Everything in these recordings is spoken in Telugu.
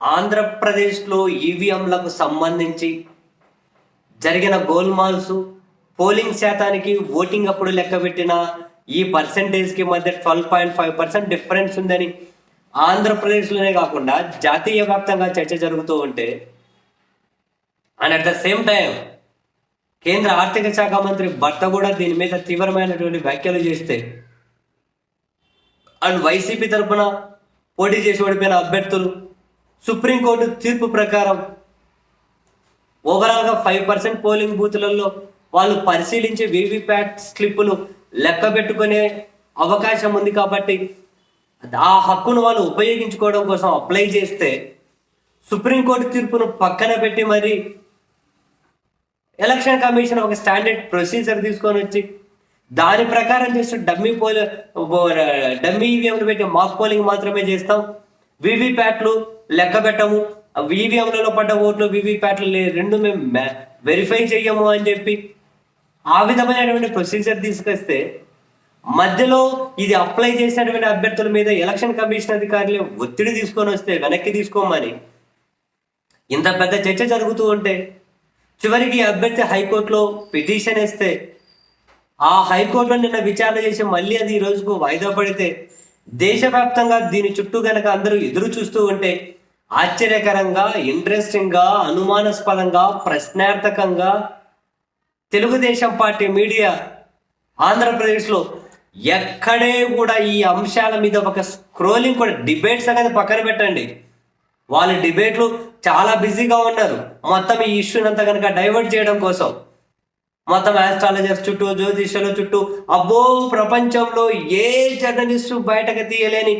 ఆంధ్రప్రదేశ్లో ఈవీఎంలకు సంబంధించి జరిగిన గోల్మాల్స్ పోలింగ్ శాతానికి ఓటింగ్ అప్పుడు లెక్క పెట్టిన ఈ పర్సంటేజ్కి మధ్య twelve point five percent difference ఉందని ఆంధ్రప్రదేశ్లోనే కాకుండా జాతీయ వ్యాప్తంగా చర్చ జరుగుతూ ఉంటే and at the same time కేంద్ర ఆర్థిక శాఖ మంత్రి భర్త కూడా దీని మీద తీవ్రమైనటువంటి వ్యాఖ్యలు చేస్తే అండ్ వైసీపీ తరఫున పోటీ చేసి ఓడిపోయిన అభ్యర్థులు సుప్రీంకోర్టు తీర్పు ప్రకారం ఓవరాల్గా ఫైవ్ పర్సెంట్ పోలింగ్ బూత్లలో వాళ్ళు పరిశీలించి వీవీప్యాట్ స్లిప్పులు లెక్క పెట్టుకునే అవకాశం ఉంది కాబట్టి ఆ హక్కును వాళ్ళు ఉపయోగించుకోవడం కోసం అప్లై చేస్తే సుప్రీంకోర్టు తీర్పును పక్కన పెట్టి మరి ఎలక్షన్ కమిషన్ ఒక స్టాండర్డ్ ప్రొసీజర్ తీసుకొని వచ్చి దాని ప్రకారం చేస్తే డమ్మీ పోల్ డమ్మీ ఈవీఎంలు పెట్టి మాక్ పోలింగ్ మాత్రమే చేస్తాం. వీవీప్యాట్లు లెక్క పెట్టము. ఈవీఎంలలో పడ్డ ఓట్లు వీవీప్యాట్లు రెండు మేము వెరిఫై చెయ్యము అని చెప్పి ఆ విధమైనటువంటి ప్రొసీజర్ తీసుకొస్తే మధ్యలో ఇది అప్లై చేసినటువంటి అభ్యర్థుల మీద ఎలక్షన్ కమిషన్ అధికారులు ఒత్తిడి తీసుకొని వస్తే వెనక్కి తీసుకోమని ఇంత పెద్ద చర్చ జరుగుతూ ఉంటే చివరికి అభ్యర్థి హైకోర్టులో పిటిషన్ వేస్తే ఆ హైకోర్టులో నిన్న విచారణ చేసి మళ్ళీ అది ఈ రోజుకు వాయిదా పడితే దేశవ్యాప్తంగా దీని చుట్టూ గనక అందరూ ఎదురు చూస్తూ ఉంటే ఆశ్చర్యకరంగా ఇంట్రెస్టింగ్గా అనుమానాస్పదంగా ప్రశ్నార్థకంగా తెలుగుదేశం పార్టీ మీడియా ఆంధ్రప్రదేశ్లో ఎక్కడే కూడా ఈ అంశాల మీద ఒక స్క్రోలింగ్ కూడా డిబేట్స్ అనేది పక్కన పెట్టండి. వాళ్ళ డిబేట్లు చాలా బిజీగా ఉన్నారు. మొత్తం ఈ ఇష్యూని అంతా కనుక డైవర్ట్ చేయడం కోసం. మొత్తం ఆస్ట్రాలజర్స్ చుట్టూ జ్యోతిష్యుల చుట్టూ అబ్బో ప్రపంచంలో ఏ జర్నలిస్టు బయటకు తీయలేని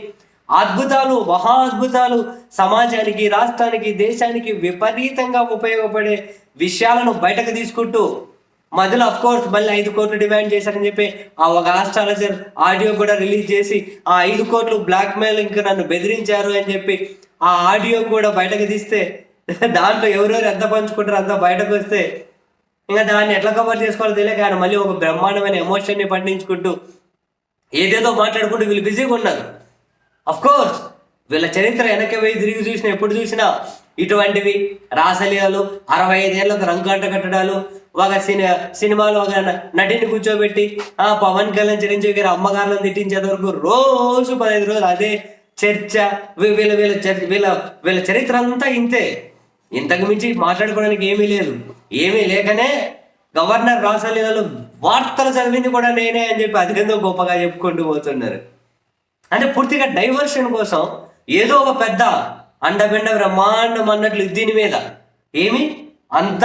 అద్భుతాలు మహా అద్భుతాలు సమాజానికి రాష్ట్రానికి దేశానికి విపరీతంగా ఉపయోగపడే విషయాలను బయటకు తీసుకుంటూ మధ్యలో అఫ్ కోర్స్ మళ్ళీ ఐదు కోట్లు డిమాండ్ చేశారని చెప్పి ఆ ఒక ఆస్ట్రాలజర్ ఆడియో కూడా రిలీజ్ చేసి ఆ ఐదు కోట్లు బ్లాక్ మెయిల్ ఇంకా నన్ను బెదిరించారు అని చెప్పి ఆ ఆడియో కూడా బయటకు తీస్తే దాంట్లో ఎవరెవరు ఎంత పంచుకుంటారో అంతా బయటకు వస్తే ఇంకా దాన్ని ఎట్లా కవర్ చేసుకోవాలో తెలియక ఆయన మళ్ళీ ఒక బ్రహ్మాండమైన ఎమోషన్ని పండించుకుంటూ ఏదేదో మాట్లాడుకుంటూ వీళ్ళు బిజీగా ఉన్నారు. కోర్స్ వీళ్ళ చరిత్ర వెనక పోయి తిరిగి చూసినా ఎప్పుడు చూసినా ఇటువంటివి రాసలీలలు అరవై ఐదేళ్ళకు రంగాట కట్టడాలు ఒక సినిమా సినిమాలో ఒక న- నటిని కూర్చోబెట్టి ఆ పవన్ కళ్యాణ్ చిరంజీవి గారి అమ్మగారులను తిట్టించేంత వరకు రోజు పదహైదు రోజులు అదే చర్చ వీళ్ళ వీళ్ళ చరి- వీళ్ళ వీళ్ళ చరిత్ర అంతా ఇంతే. ఇంతకు మించి మాట్లాడుకోవడానికి ఏమీ లేదు. ఏమీ లేకనే గవర్నర్ రాసలీలలో వార్తలు చదివింది కూడా నేనే అని చెప్పి అధికంగా గొప్పగా చెప్పుకుంటూ పోతున్నారు. అంటే పూర్తిగా డైవర్షన్ కోసం ఏదో ఒక పెద్ద అండబెండ బ్రహ్మాండం అన్నట్లు దీని మీద. ఏమి? అంత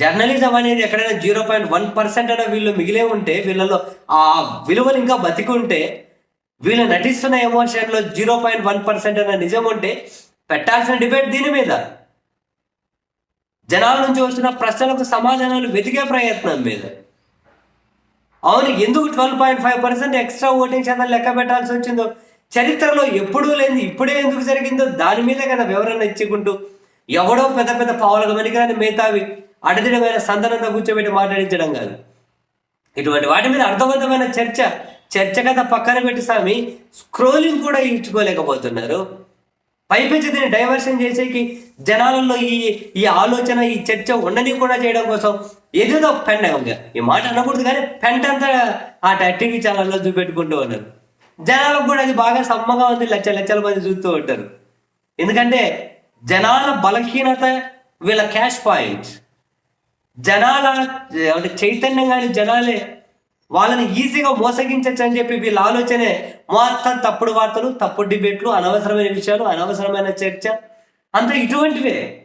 జర్నలిజం అనేది ఎక్కడైనా జీరో పాయింట్ వన్ పర్సెంట్ అయినా వీళ్ళు మిగిలే ఉంటే వీళ్ళలో ఆ విలువలు ఇంకా బతికుంటే వీళ్ళు నటిస్తున్న ఎమోషన్లో జీరో పాయింట్ వన్ పర్సెంట్ అయినా నిజం ఉంటే పెట్టాల్సిన డిబేట్ దీని మీద. జనాల నుంచి వస్తున్న ప్రశ్నలకు సమాధానాలు వెతికే ప్రయత్నం మీద. అవును ఎందుకు twelve point five percent extra voting శాతం లెక్క పెట్టాల్సి వచ్చిందో? చరిత్రలో ఎప్పుడూ లేని ఇప్పుడే ఎందుకు జరిగిందో దాని మీద కదా వివరణ ఇచ్చుకుంటూ ఎవడో పెద్ద పెద్ద పావులకు మనికిరాని మేతావి అడదిడమైన సందనంతో కూర్చోబెట్టి మాట్లాడించడం కాదు. ఇటువంటి వాటి మీద అర్థవంతమైన చర్చ చర్చ కథ పక్కన పెట్టి స్వామి స్క్రోలింగ్ కూడా ఇచ్చుకోలేకపోతున్నారు. పైపెచ్చి దీన్ని డైవర్షన్ చేసేకి జనాలలో ఈ ఈ ఆలోచన ఈ చర్చ ఉండని కూడా చేయడం కోసం ఏదేదో పెండ ఈ మాట అనకూడదు కానీ పెంట అంతా ఆ టీవీ ఛానల్లో చూపెట్టుకుంటూ ఉన్నారు. జనాలకు కూడా అది బాగా సమ్మగా ఉంది లక్ష లక్షల మంది చూస్తూ ఉంటారు. ఎందుకంటే జనాల బలహీనత వీళ్ళ క్యాష్ పాయింట్స్ జనాల చైతన్యం కానీ జనాలే వాళ్ళని ఈజీగా మోసగించచ్చు అని చెప్పి వీళ్ళ ఆలోచనే మొత్తం తప్పుడు వార్తలు తప్పుడు డిబేట్లు అనవసరమైన విషయాలు అనవసరమైన చర్చ. అంత ఇటువంటివే.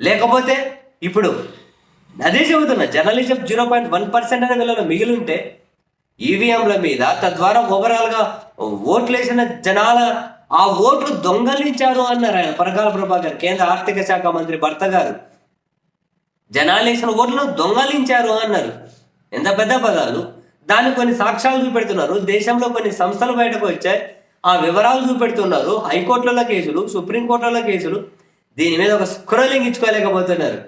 లేకపోతే ఇప్పుడు అదే చెబుతున్నా journalism zero point one percent అనే వీళ్ళలో మిగిలి ఉంటే ఈవీఎంల మీద తద్వారా ఓవరాల్గా ఓట్లేసిన జనాల ఆ ఓట్లు దొంగలించారు అన్నారు ఆయన పరకాల ప్రభాకర్ కేంద్ర ఆర్థిక శాఖ మంత్రి భర్త గారు. జనాలేసిన ఓట్లు ఓట్లను దొంగలించారు అన్నారు. ఎంత పెద్ద పదాలు? దాన్ని కొన్ని సాక్ష్యాలు చూపెడుతున్నారు. దేశంలో కొన్ని సంస్థలు బయటకు వచ్చాయి. ఆ వివరాలు చూపెడుతున్నారు. హైకోర్టులలో కేసులు సుప్రీంకోర్టులలో కేసులు. దీని మీద ఒక స్క్రోలింగ్ ఇచ్చుకోలేకపోతున్నారు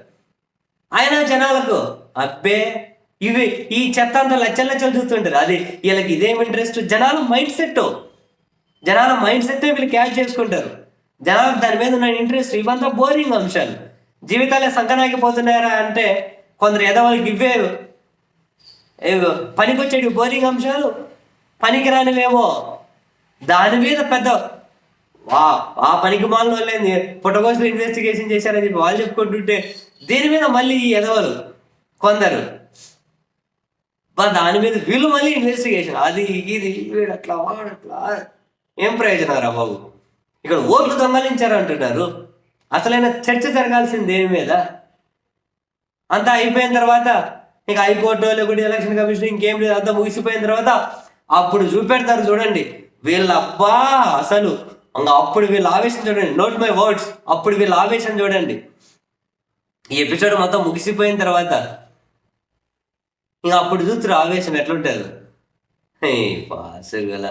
ఆయన జనాలకు అబ్బే ఇవి ఈ చెత్త అంతా లచ్చలు లచ్చలు చూస్తుంటారు. అది వీళ్ళకి ఇదేం ఇంట్రెస్ట్ జనాల మైండ్ సెట్ జనాల మైండ్ సెట్ వీళ్ళు క్యాచ్ చేసుకుంటారు. జనాలకు దాని మీద ఉన్న ఇంట్రెస్ట్ ఇవంతా బోరింగ్ అంశాలు. జీవితాలే సంకనాగిపోతున్నారా అంటే కొందరు ఎదవాళ్ళకి ఇవే పనికొచ్చేటి బోరింగ్ అంశాలు పనికిరానివేమో? దాని మీద పెద్ద వా ఆ పనికి మాలిన వాళ్ళేంది పుట్టకోసలు ఇన్వెస్టిగేషన్ చేశారని చెప్పి వాళ్ళు చెప్పుకుంటుంటే దీని మీద మళ్ళీ ఈ ఎదవలు కొందరు. దాని మీద వీళ్ళు మళ్ళీ ఇన్వెస్టిగేషన్ అది ఇది వీడు అట్లా వాడట్లా ఏం ప్రయోజనారా బాబు? ఇక్కడ ఓట్లు దొంగలించారు అంటున్నారు అసలైన చర్చ జరగాల్సింది దేని మీద? అంతా అయిపోయిన తర్వాత ఇక హైకోర్టు లేకుంటే ఎలక్షన్ కమిషన్ ఇంకేం లేదు అంతా ముగిసిపోయిన తర్వాత అప్పుడు చూపెడతారు చూడండి. వీళ్ళ అబ్బా అసలు ఇంకా అప్పుడు వీళ్ళ ఆవేశం చూడండి. నోట్ మై వర్డ్స్ అప్పుడు వీళ్ళ ఆవేశం చూడండి. ఈ ఎపిసోడ్ మొత్తం ముగిసిపోయిన తర్వాత ఇంకా అప్పుడు చూస్తారు ఆవేశం ఎట్లుంటారు పాసగల.